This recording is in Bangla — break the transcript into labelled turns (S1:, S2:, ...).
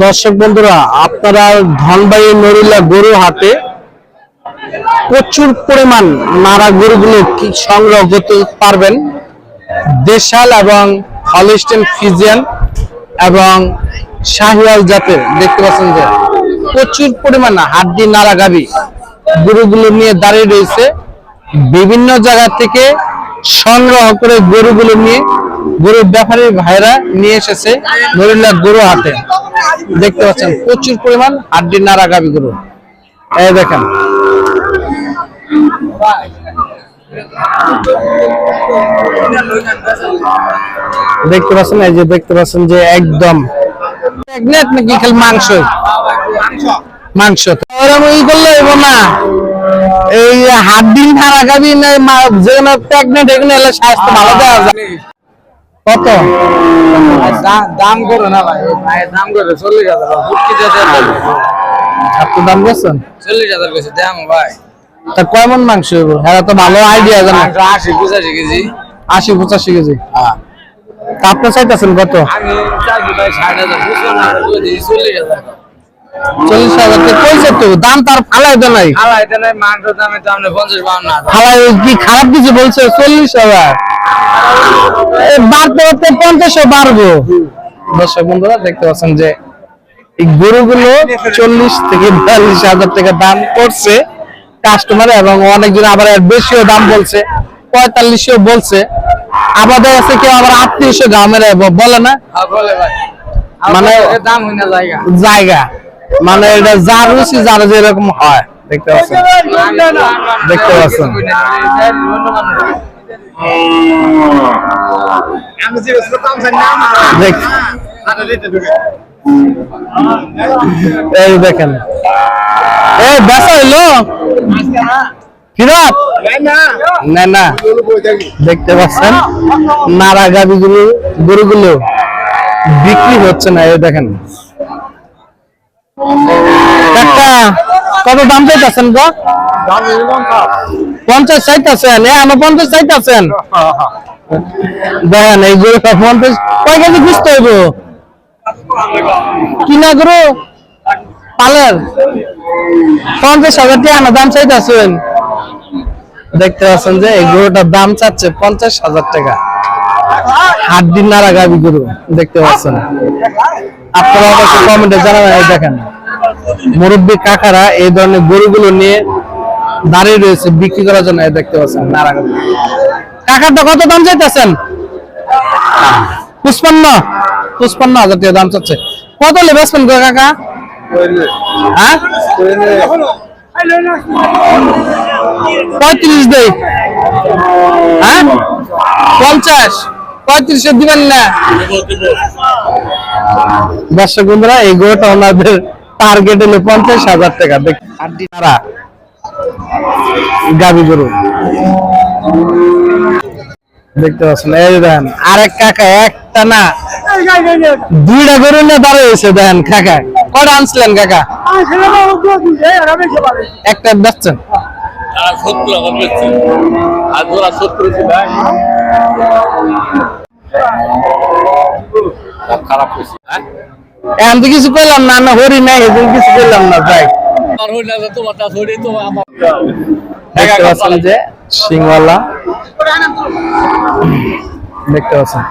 S1: দর্শক বন্ধুরা, আপনারা ধনবাড়ি নরিলা গরু হাতে প্রচুর পরিমাণ নাড়া গরুগুলো সংগ্রহ করতে পারবেন। দেশাল এবং হলিস্টেন ফিজিয়ান এবং শাহিওয়াল জাতের, দেখতে পাচ্ছেন যে প্রচুর পরিমাণ হাড্ডি নারা গাবি গরুগুলো নিয়ে দাঁড়িয়ে রয়েছে। বিভিন্ন জায়গা থেকে সংগ্রহ করে গরুগুলো নিয়ে গরু ব্যাপারী ভাইরা নিয়ে এসেছে নরিলা গরু হাটে। দেখতে পাচ্ছেন, প্রচুর পরিমাণ হাড্ডি নাড়া গাবি গরু। এই দেখেন। দেখতে পাচ্ছেন, এই যে দেখতে পাচ্ছেন যে একদম প্রেগনেন্ট নাকি খালি মাংস। মাংস ওরকম করলে না এই হাড্ডি না, মা- যেগুলো প্রেগনেন্ট হলে স্বাস্থ্য ভালো দেওয়া যায়। কত?
S2: দাম করো না ভাই ভাই দাম করে চল্লিশ হাজার বুটকি
S1: আপনি দাম করছেন?
S2: চল্লিশ হাজার কইছে দাম ভাই।
S1: তা কয় মাংস হ্যাঁ তো ভালো আইডিয়া জানা।
S2: আশি পঁচাশি কেজি।
S1: আশি পঁচাশি কেজি। তা আপনি চাইতেছেন কত?
S2: আমি চাইছি ভাই ষাট হাজার চল্লিশ হাজার।
S1: চল্লিশ হাজার তো তো দাম তার ফালাই তো নাই।
S2: এটা নাই মাংস দামে দাম নেই পঞ্চাশ বাউন্ন
S1: ফালাই কি খারাপ কিছু বলছে? চল্লিশ হাজার। বাড়তে বাড়তে পঞ্চাশও বাড়বো। দর্শক বন্ধুরা দেখতে পাচ্ছেন যে এই গরুগুলো চল্লিশ থেকে বিয়াল্লিশ হাজার টাকা দাম করছে কাস্টমার এবং অনেকজন আবার বেশিও দাম বলছে পঁয়তাল্লিশও বলছে। আমাদের আছে কেউ আবার আত্মীয়শো গ্রামের বলে না?
S2: হ্যাঁ বলে ভাই।
S1: মানে-
S2: দাম হই না জায়গা।
S1: জায়গা। মানে এটা যার রুচি যার যেরকম হয়। দেখতে পাচ্ছেন? দেখতে পাচ্ছেন। এই দেখেন। না না। দেখতে পাচ্ছেন? নারা গাবিগুলো গরুগুলো বিক্রি হচ্ছে না, এই দেখেন। কাকা, কত দাম চাইতেছেন গো? পঞ্চাশ চাইতেছেন? পঞ্চাশ চাইতেছেন? দেখেন, এই পঞ্চাশ বুঝতে হইব? কিনা গরু? পালের? পঞ্চাশ হাজার টাকা দাম চাইতেছেন। দেখতে পাচ্ছেন যে এই গরুটার দাম চাচ্ছে পঞ্চাশ হাজার টাকা। হাড্ডি নাড়া গাবি গরু, দেখতে পাচ্ছেন। আপনারা কমেন্টে জানাবেন দেখেন। মুরব্বী কাকারা এই ধরনের গরুগুলো নিয়ে দাঁড়িয়ে রয়েছে বিক্রি করার জন্য দেখতে পাচ্ছেন নাড়া গাবি কাকারটা কত দাম চাইতেছেন? পুষ্পান্ন পুষ্পান্ন হাজার টাকা দাম চাচ্ছে। কত হলে বেচবেন গো কাকা? হ্যাঁ? পঁয়ত্রিশ দেই। হ্যাঁ? পঞ্চাশ পঁয়ত্রিশে দিবেন না? দর্শক বন্ধুরা এই গোটা ওনাদের টার্গেট হলো পঞ্চাশ হাজার টাকা। হাড্ডি গাবি গরু। দেখতে পাচ্ছেন, এই দেখেন, আরেক কাকা, একটা না, দুইটা গরু নিয়ে দাঁড়িয়েছে দেখেন কাকা। কটা আনছিলেন কাকা? একটা বেচছেন?
S2: খারাপ হয়েছে হ্যাঁ?
S1: এখন তো কিছু করলাম না না হরি নাই এদিন কিছু করলাম না
S2: ভাই
S1: দেখতে পাচ্ছেন যে সিংওয়ালা দেখতে পাচ্ছেন।